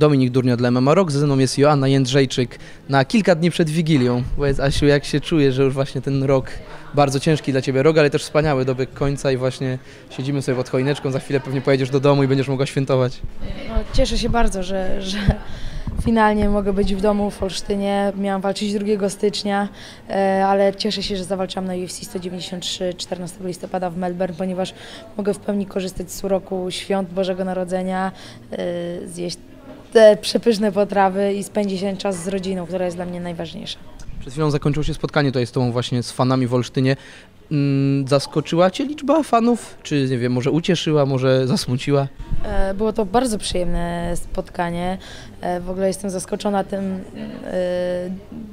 Dominik Durnia dla MMA Rock, ze mną jest Joanna Jędrzejczyk na kilka dni przed Wigilią. Powiedz Asiu, jak się czujesz, że już właśnie ten rok bardzo ciężki dla Ciebie rok, ale też wspaniały, dobieg końca i właśnie siedzimy sobie pod choineczką, za chwilę pewnie pojedziesz do domu i będziesz mogła świętować. No, cieszę się bardzo, że, że finalnie mogę być w domu w Olsztynie. Miałam walczyć 2 stycznia, e, ale cieszę się, że zawalczam na UFC 193 14 listopada w Melbourne, ponieważ mogę w pełni korzystać z uroku świąt Bożego Narodzenia, e, zjeść te przepyszne potrawy i spędzić ten czas z rodziną, która jest dla mnie najważniejsza. Przed chwilą zakończyło się spotkanie tutaj z Tobą właśnie z fanami w Olsztynie. Mm, Zaskoczyła Cię liczba fanów? Czy nie wiem, może ucieszyła, może zasmuciła? E, Było to bardzo przyjemne spotkanie. E, W ogóle jestem zaskoczona tym e,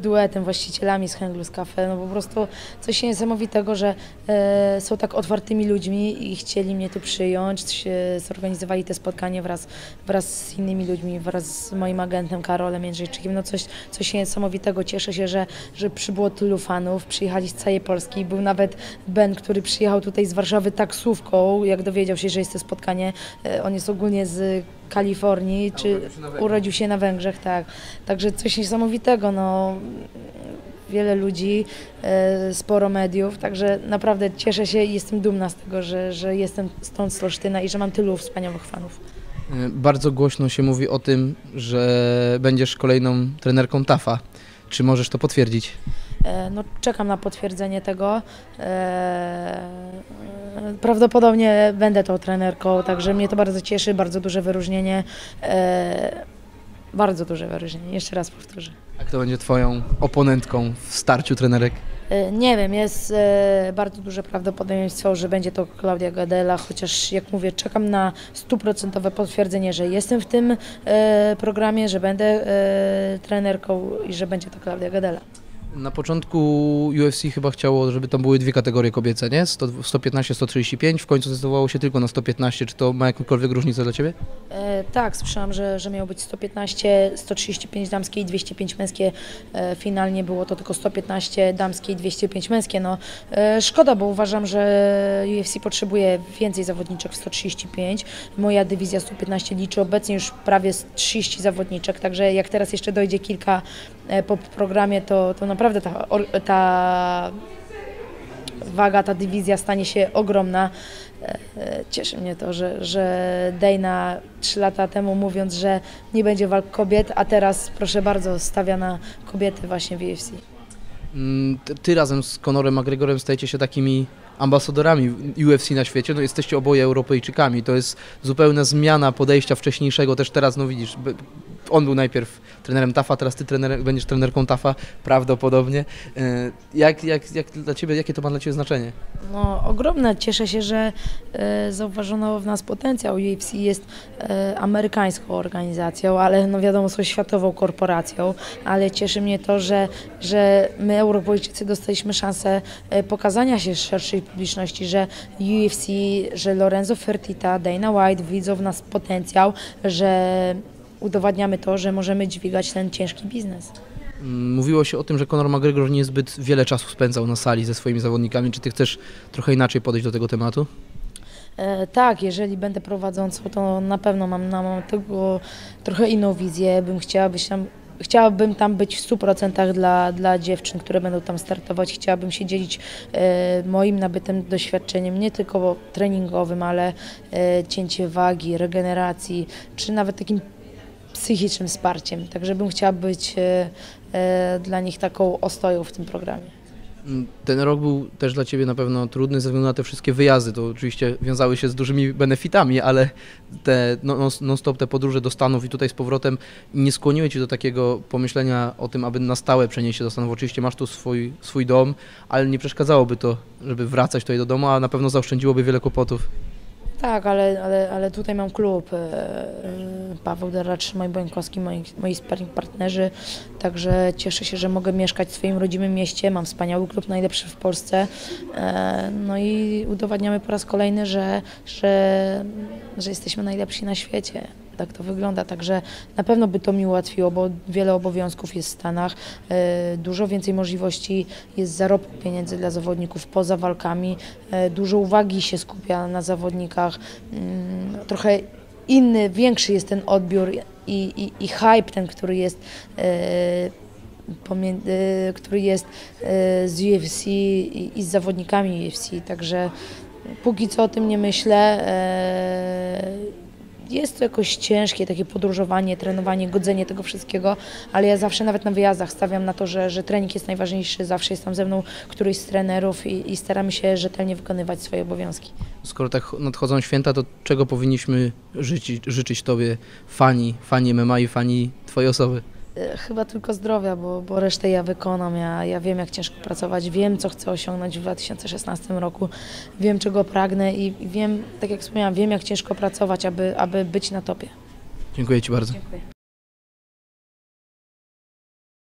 duetem właścicielami z Henglus Cafe. No po prostu coś niesamowitego, że e, są tak otwartymi ludźmi i chcieli mnie tu przyjąć. Zorganizowali te spotkanie wraz, wraz z innymi ludźmi, wraz z moim agentem Karolem Jędrzejczykiem. No coś, coś niesamowitego. Cieszę się, że, że przybyło tylu fanów. Przyjechali z całej Polski. Był nawet Ben, który przyjechał tutaj z Warszawy taksówką, jak dowiedział się, że jest to spotkanie. E, On jest ogólnie z Kalifornii, czy urodził się na Węgrzech. urodził się na Węgrzech, tak. Także coś niesamowitego, no. Wiele ludzi, e, sporo mediów, także naprawdę cieszę się i jestem dumna z tego, że, że jestem stąd z Olsztyna i że mam tylu wspaniałych fanów. E, Bardzo głośno się mówi o tym, że będziesz kolejną trenerką TAFA. Czy możesz to potwierdzić? E, No, czekam na potwierdzenie tego. E, Prawdopodobnie będę tą trenerką, także mnie to bardzo cieszy, bardzo duże wyróżnienie. E, Bardzo duże wyróżnienie, jeszcze raz powtórzę. A kto będzie Twoją oponentką w starciu trenerek? Nie wiem, jest bardzo duże prawdopodobieństwo, że będzie to Klaudia Gadela, chociaż jak mówię, czekam na stuprocentowe potwierdzenie, że jestem w tym programie, że będę trenerką i że będzie to Klaudia Gadela. Na początku UFC chyba chciało, żeby tam były dwie kategorie kobiece, nie? 100 115, 135, w końcu zdecydowało się tylko na 115. Czy to ma jakąkolwiek różnicę dla Ciebie? E, tak, słyszałam, że, że miało być 115, 135 damskie i 205 męskie. E, finalnie było to tylko 115 damskie i 205 męskie. No, e, szkoda, bo uważam, że UFC potrzebuje więcej zawodniczek w 135. Moja dywizja 115 liczy obecnie już prawie z 30 zawodniczek, także jak teraz jeszcze dojdzie kilka po programie, to, to naprawdę ta, ta waga, ta dywizja stanie się ogromna. E, e, Cieszy mnie to, że, że Dana trzy lata temu mówiąc, że nie będzie walk kobiet, a teraz proszę bardzo stawia na kobiety właśnie w UFC. Mm, Ty, razem z Conorem McGregorem stajecie się takimi ambasadorami UFC na świecie. No, jesteście oboje Europejczykami. To jest zupełna zmiana podejścia wcześniejszego. Też teraz, no widzisz, on był najpierw trenerem TAFA, teraz ty trener, będziesz trenerką TAFA prawdopodobnie. E, Jak, jak, jak dla ciebie, jakie to ma dla Ciebie znaczenie? No, ogromne. Cieszę się, że e, zauważono w nas potencjał. UFC jest e, amerykańską organizacją, ale no wiadomo, są światową korporacją, ale cieszy mnie to, że, że my Europejczycy dostaliśmy szansę pokazania się szerszej publiczności, że UFC, że Lorenzo Fertita, Dana White widzą w nas potencjał, że udowadniamy to, że możemy dźwigać ten ciężki biznes. Mówiło się o tym, że Conor McGregor niezbyt wiele czasu spędzał na sali ze swoimi zawodnikami. Czy Ty chcesz trochę inaczej podejść do tego tematu? E, tak, jeżeli będę prowadzącą, to na pewno mam, na, tego trochę inną wizję. Bym chciała być tam, chciałabym tam być w 100% dla, dla dziewczyn, które będą tam startować. Chciałabym się dzielić e, moim nabytym doświadczeniem, nie tylko treningowym, ale e, cięcie wagi, regeneracji, czy nawet takim psychicznym wsparciem. Także bym chciała być e, e, dla nich taką ostoją w tym programie. Mm, Ten rok był też dla Ciebie na pewno trudny ze względu na te wszystkie wyjazdy. To oczywiście wiązały się z dużymi benefitami, ale te no- non- non-stop te podróże do Stanów i tutaj z powrotem nie skłoniły Cię do takiego pomyślenia o tym, aby na stałe przenieść się do Stanów. Oczywiście masz tu swój, swój dom, ale nie przeszkadzałoby to, żeby wracać tutaj do domu, a na pewno zaoszczędziłoby wiele kłopotów. Tak, ale, ale, ale tutaj mam klub. e, e, Paweł Deracz, Szymon Bońkowski, moi, moi sparring partnerzy. Także cieszę się, że mogę mieszkać w swoim rodzimym mieście. Mam wspaniały klub, najlepszy w Polsce. E, No i udowadniamy po raz kolejny, że, że, że jesteśmy najlepsi na świecie. Tak to wygląda, także na pewno by to mi ułatwiło, bo wiele obowiązków jest w Stanach, e, dużo więcej możliwości jest zarobku pieniędzy dla zawodników poza walkami, e, dużo uwagi się skupia na zawodnikach, mm, trochę inny, większy jest ten odbiór i, i, i hype ten, który jest e, e, który jest e, z UFC i z zawodnikami UFC, także póki co o tym nie myślę. Jest to jakoś ciężkie, takie podróżowanie, trenowanie, godzenie tego wszystkiego, ale ja zawsze nawet na wyjazdach stawiam na to, że, że trening jest najważniejszy, zawsze jest tam ze mną któryś z trenerów i, i staramy się rzetelnie wykonywać swoje obowiązki. Skoro tak nadchodzą święta, to czego powinniśmy życzyć, życzyć Tobie fani, fani MMA i fani Twojej osoby? E, Chyba tylko zdrowia, bo, bo resztę ja wykonam. Ja, ja wiem, jak ciężko pracować, wiem, co chcę osiągnąć w 2016 roku, wiem, czego pragnę i i wiem, tak jak wspomniałam, wiem, jak ciężko pracować, aby, aby być na topie. Dziękuję Ci bardzo. Dziękuję.